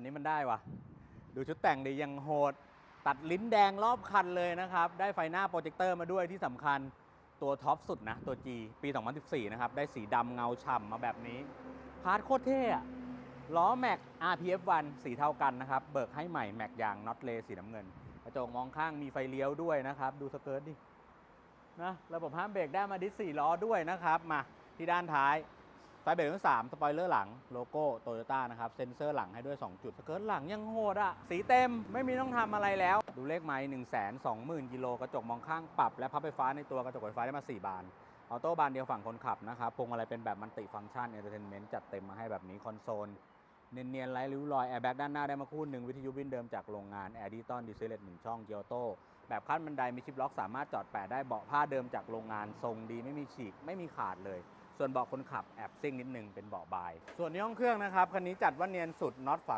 นนี้มันได้วะดูชุดแต่งดียังโหด ตัดลิ้นแดงรอบคันเลยนะครับ ได้ไฟหน้าโปรเจคเตอร์มาด้วยที่สำคัญตัวท็อปสุดนะ ตัว G ปี 2014 นะครับ ได้สีดำเงาฉ่ำมาแบบนี้ พาร์ทโคตรเท่อะล้อแม็ก RPF1 สีเท่ากันนะครับ เบิกให้ใหม่แม็กยางน็อตเลสีน้ำเงิน กระจกมองข้างมีไฟเลี้ยวด้วยนะครับ ดูสเกิร์ตดินะระบบห้ามเบรกได้มาดิสสี่ล้อด้วยนะครับ มาที่ด้านท้าย ไฟเบรกทั้งสามสปอยเลอร์หลังโลโก้โตโยต้านะครับ เซ็นเซอร์หลังให้ด้วย 2 จุดสเกิร์ตหลังยังโหดอะสีเต็มไม่มีต้องทำอะไรแล้ว ดูเลขไม้1 2 0 0 0 0กิโลกระจกมองข้างปรับ และพับไฟฟ้าในตัวกระจกไฟฟ้าได้มา 4 บานออโต้บานเดียวฝั่งคนขับนะครับพวงมาลัยเป็นแบบมันติฟังก์ชันเอนเตอร์เทนเมนต์จัดเต็มมาให้แบบนี้คอนโซลเนียนๆไร้ริ้วรอยแอร์แบ็กด้านหน้าได้มาคู่หนึ่งวิทยุบินเดิมจากโรงงานแอร์ดิตอนดีเซเลตหนึ่งช่องเกียวโตแบบขั้นบันไดมีชิปล็อกสามารถจอดแปะได้เบาะผ้าเดิมจากโรงงานทรงดีไม่มีฉีกไม่มีขาดเลย ส่วนเบาะคนขับแอบซิ่งนิดนึงเป็นเบาะบาย ส่วนในห้องเครื่องนะครับคันนี้จัดว่าเนียนสุดน็อตฝา